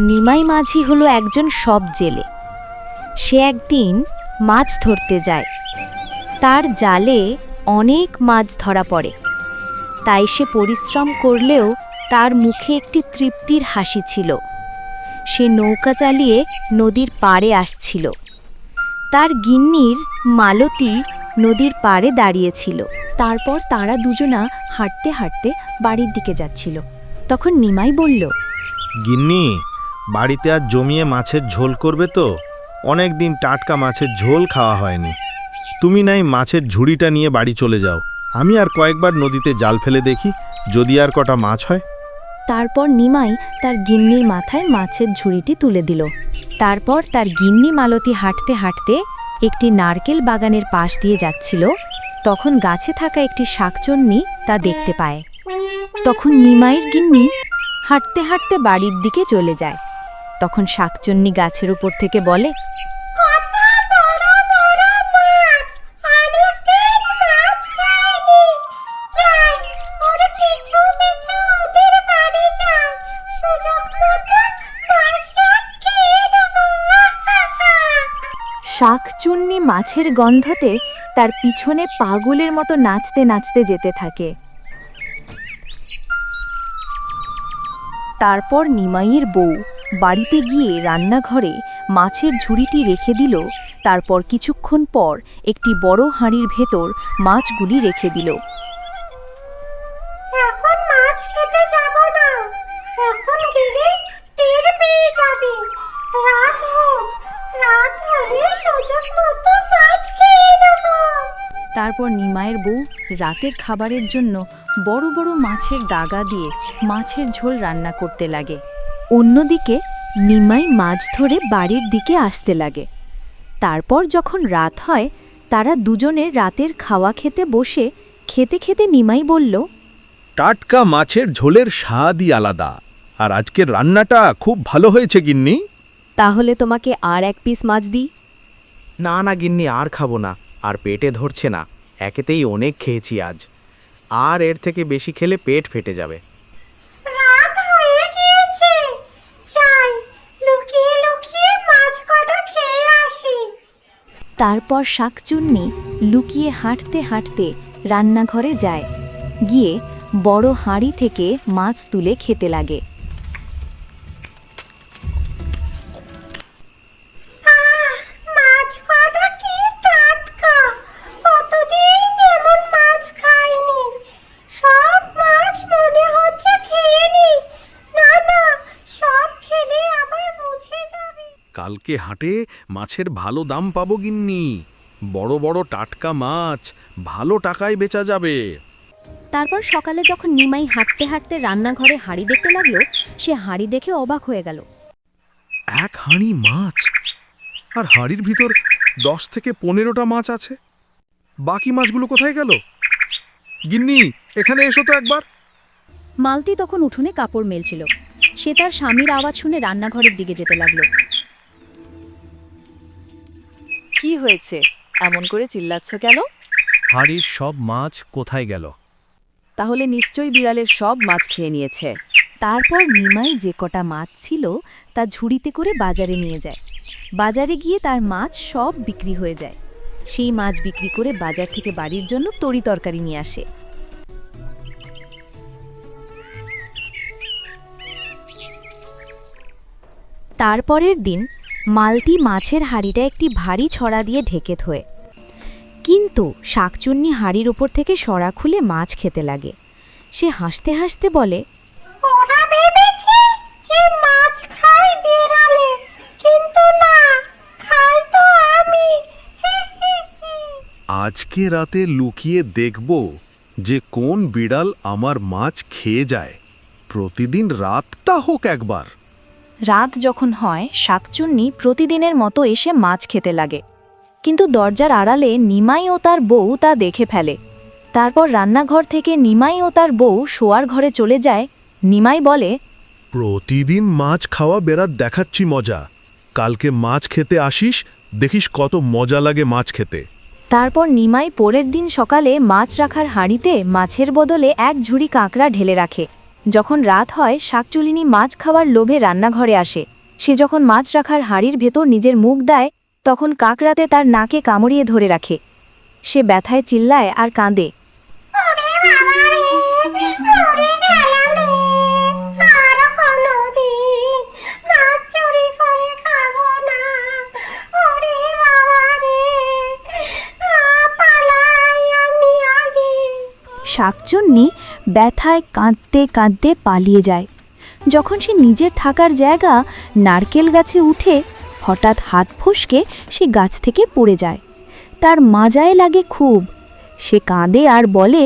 নিমাই মাঝি হলো একজন সব জেলে। সে একদিন মাছ ধরতে যায়। তার জালে অনেক মাছ ধরা পড়ে। তাই সে পরিশ্রম করলেও তার মুখে একটি তৃপ্তির হাসি ছিল। সে নৌকা চালিয়ে নদীর পাড়ে আসছিল। তার গিন্নির মালতী নদীর পাড়ে দাঁড়িয়েছিল। তারপর তারা দুজনা হাঁটতে হাঁটতে বাড়ির দিকে যাচ্ছিল। তখন নিমাই বলল, গিন্নি বাড়িতে আর জমিয়ে মাছের ঝোল করবে তো? অনেক দিন টাটকা মাছের ঝোল খাওয়া হয়নি। তুমি নাই মাছের ঝুড়িটা নিয়ে বাড়ি চলে যাও। আমি আর কয়েকবার নদীতে জাল ফেলে দেখি, যদি আর কটা মাছ হয়। তারপর নিমাই তার গিন্নির মাথায় মাছের ঝুড়িটি তুলে দিল। তারপর তার গিন্নি মালতী হাঁটতে হাঁটতে একটি নারকেল বাগানের পাশ দিয়ে যাচ্ছিল। তখন গাছে থাকা একটি শাকচন্নি তা দেখতে পায়। তখন নিমাইয়ের গিন্নি হাঁটতে হাঁটতে বাড়ির দিকে চলে যায়। তখন শাকচন্নি গাছের উপর থেকে বলে শাকচুন্নি মাছের গন্ধতে তার পিছনে পাগলের মতো নাচতে নাচতে যেতে থাকে। তারপর নিমাইয়ের বউ বাড়িতে গিয়ে রান্নাঘরে মাছের ঝুড়িটি রেখে দিল তারপর কিছুক্ষণ পর একটি বড় হাঁড়ির ভেতর মাছগুলি রেখে দিল। তারপর নিমায়ের বউ রাতের খাবারের জন্য বড় বড় মাছের দাগা দিয়ে মাছের ঝোল রান্না করতে লাগে। অন্যদিকে নিমাই মাছ ধরে বাড়ির দিকে আসতে লাগে। তারপর যখন রাত হয় তারা দুজনে রাতের খাওয়া খেতে বসে খেতে খেতে নিমাই বলল টাটকা মাছের ঝোলের স্বাদই আলাদা আর আজকের রান্নাটা খুব ভালো হয়েছে গিন্নি। তাহলে তোমাকে আর এক পিস মাছ দিই? না না গিন্নি আর খাব না আর পেটে ধরছে না একেতেই অনেক খেয়েছি আজ। আর এর থেকে বেশি খেলে পেট ফেটে যাবে রাত হয়ে গিয়েছে যাই লুকিয়ে লুকিয়ে মাছ কটা খেয়ে আসি তারপর শাকচুন্নি লুকিয়ে হাঁটতে হাঁটতে রান্নাঘরে যায়। গিয়ে বড় হাঁড়ি থেকে মাছ তুলে খেতে লাগে। কালকে হাটে মাছের ভালো দাম পাবো গিন্নি। বড় বড় টাটকা মাছ ভালো টাকায় বেচা যাবে। তারপর সকালে যখন নিমাই হাঁটতে হাঁটতে রান্নাঘরে হাঁড়ি দেখতে লাগল সে হাঁড়ি দেখে অবাক হয়ে গেল। এক হাঁড়ি মাছ? আর হাঁড়ির ভিতর দশ থেকে পনেরোটা মাছ আছে? বাকি মাছগুলো কোথায় গেল? গিন্নি এখানে এসো তো একবার। মালতি তখন উঠোনে কাপড় মেলছিল। সে তার স্বামীর আওয়াজ শুনে রান্নাঘরের দিকে যেতে লাগল। হয়েছে? এমন করে চিল্লাচ্ছ কেন? হাড়ির সব মাছ কোথায় গেল? তাহলে নিশ্চয়ই বিড়ালের সব মাছ খেয়ে নিয়েছে। তারপর নিমাই যে কটা মাছ ছিল তা ঝুড়িতে করে বাজারে নিয়ে যায়। বাজারে গিয়ে তার মাছ সব বিক্রি হয়ে যায়। সেই মাছ বিক্রি করে বাজার থেকে বাড়ির জন্য তরি তরকারি নিয়ে আসে। তারপরের দিন মালতি মাছের হাঁড়িটা একটি ভারী ছড়া দিয়ে ঢেকে থয়ে কিন্তু শাকচুন্নি হাঁড়ির ওপর থেকে সরা খুলে মাছ খেতে লাগে। সে হাসতে হাসতে বলে ওরা ভেবেছে যে মাছ খায় বিড়ালে কিন্তু না খাই তো আমি। আজকে রাতে লুকিয়ে দেখব যে কোন বিড়াল আমার মাছ খেয়ে যায়। প্রতিদিন রাতটা হোক একবার। রাত যখন হয় শাকচুন্নি প্রতিদিনের মতো এসে মাছ খেতে লাগে। কিন্তু দরজার আড়ালে নিমাই ও তার বউ তা দেখে ফেলে। তারপর রান্নাঘর থেকে নিমাই ও তার বউ শোয়ার ঘরে চলে যায়। নিমাই বলে প্রতিদিন মাছ খাওয়া বেড়াত দেখাচ্ছি মজা। কালকে মাছ খেতে আসিস দেখিস কত মজা লাগে মাছ খেতে। তারপর নিমাই পরের দিন সকালে মাছ রাখার হাঁড়িতে মাছের বদলে এক ঝুড়ি কাঁকড়া ঢেলে রাখে। যখন রাত হয় শাকচুলিনী মাছ খাওয়ার লোভে রান্নাঘরে আসে। সে যখন মাছ রাখার হাঁড়ির ভেতর নিজের মুখ দেয় তখন কাকরাতে তার নাকে কামড়িয়ে ধরে রাখে। সে ব্যথায় চিল্লায় আর কাঁদে। শাকচুন্নি ব্যথায় কাঁদতে কাঁদতে পালিয়ে যায়। যখন সে নিজের থাকার জায়গা নারকেল গাছে উঠে হঠাৎ হাত ফসকে সে গাছ থেকে পড়ে যায়। তার মাজায় লাগে খুব। সে কাঁদে আর বলে